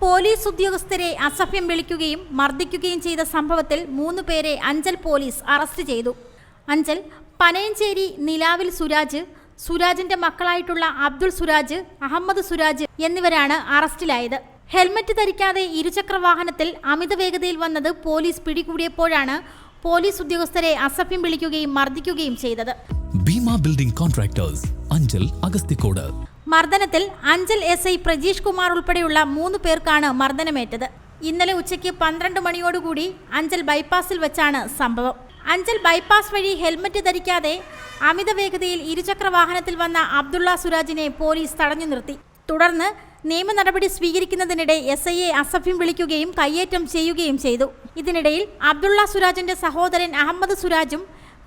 Police ഉദ്യോഗസ്ഥരെ അസഭ്യം വിളിക്കുകയും മർദ്ദിക്കുകയും ചെയ്ത സംഭവത്തിൽ മൂന്ന് പേരെ അഞ്ചൽ പോലീസ് അറസ്റ്റ് ചെയ്തു. അഞ്ചൽ പനയഞ്ചേരി നിലാവിൽ സുരാജ് സുരാജിന്റെ മക്കളായിട്ടുള്ള അബ്ദുൾ സുരാജ് അഹമ്മദ് സുരാജ് എന്നിവരാണ് അറസ്റ്റിലായത്. ഹെൽമറ്റ് ധരിക്കാതെ ഇരുചക്ര വാഹനത്തിൽ അമിത വേഗതയിൽ വന്നത് പോലീസ് പിടികൂടിയപ്പോഴാണ് പോലീസ് ഉദ്യോഗസ്ഥരെ അസഭ്യം വിളിക്കുകയും മർദ്ദിക്കുകയും ചെയ്തത്. Bheema building contractors Anchal Agasthikode. മർദ്ദനത്തിൽ Anchal S I Prajeesh Kumar ഉൾപ്പെടെയുള്ള മൂന്ന് പേർക്കാണ് മർദ്ദനമേറ്റത്. ഇന്നലെ ഉച്ചയ്ക്ക് പന്ത്രണ്ട് മണിയോടുകൂടി അഞ്ചൽ ബൈപ്പാസിൽ വെച്ചാണ് സംഭവം. അഞ്ചൽ ബൈപ്പാസ് വഴി ഹെൽമറ്റ് ധരിക്കാതെ അമിത വേഗതയിൽ ഇരുചക്ര വാഹനത്തിൽ വന്ന അബ്ദുള്ള സുരാജിനെ പോലീസ് തടഞ്ഞു നിർത്തി. തുടർന്ന് നിയമ നടപടി സ്വീകരിക്കുന്നതിനിടെ എസ് ഐയെ അസഭ്യം വിളിക്കുകയും കയ്യേറ്റം ചെയ്യുകയും ചെയ്തു. ഇതിനിടയിൽ അബ്ദുള്ള സുരാജിന്റെ സഹോദരൻ അഹമ്മദ് സുരാജും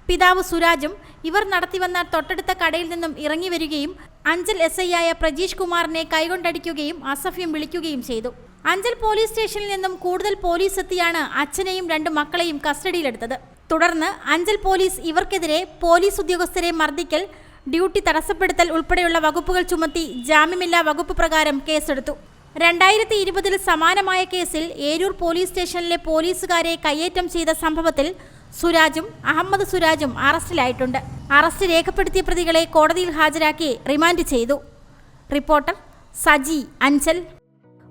പിതാവ് സുരാജും ഇവർ നടത്തിവന്ന തൊട്ടടുത്ത കടയിൽ നിന്നും ഇറങ്ങി വരികയും അഞ്ചൽ എസ് ഐ ആയ പ്രജീഷ് കുമാറിനെ കൈകൊണ്ടടിക്കുകയും അസഭ്യം വിളിക്കുകയും ചെയ്തു. അഞ്ചൽ പോലീസ് സ്റ്റേഷനിൽ നിന്നും കൂടുതൽ പോലീസ് എത്തിയാണ് അച്ഛനെയും രണ്ട് മക്കളെയും കസ്റ്റഡിയിലെടുത്തത്. തുടർന്ന് അഞ്ചൽ പോലീസ് ഇവർക്കെതിരെ പോലീസ് ഉദ്യോഗസ്ഥരെ മർദ്ദിക്കൽ ഡ്യൂട്ടി തടസ്സപ്പെടുത്തൽ ഉൾപ്പെടെയുള്ള വകുപ്പുകൾ ചുമത്തി ജാമ്യമില്ലാ വകുപ്പ് പ്രകാരം കേസെടുത്തു. രണ്ടായിരത്തി ഇരുപതിൽ സമാനമായ കേസിൽ ഏരൂർ പോലീസ് സ്റ്റേഷനിലെ പോലീസുകാരെ കയ്യേറ്റം ചെയ്ത സംഭവത്തിൽ സുരാജും അഹമ്മദ് സുരാജും അറസ്റ്റിലായിട്ടുണ്ട്. അറസ്റ്റ് രേഖപ്പെടുത്തിയ പ്രതികളെ കോടതിയിൽ ഹാജരാക്കി റിമാൻഡ് ചെയ്തു. റിപ്പോർട്ടർ സജി അഞ്ചൽ.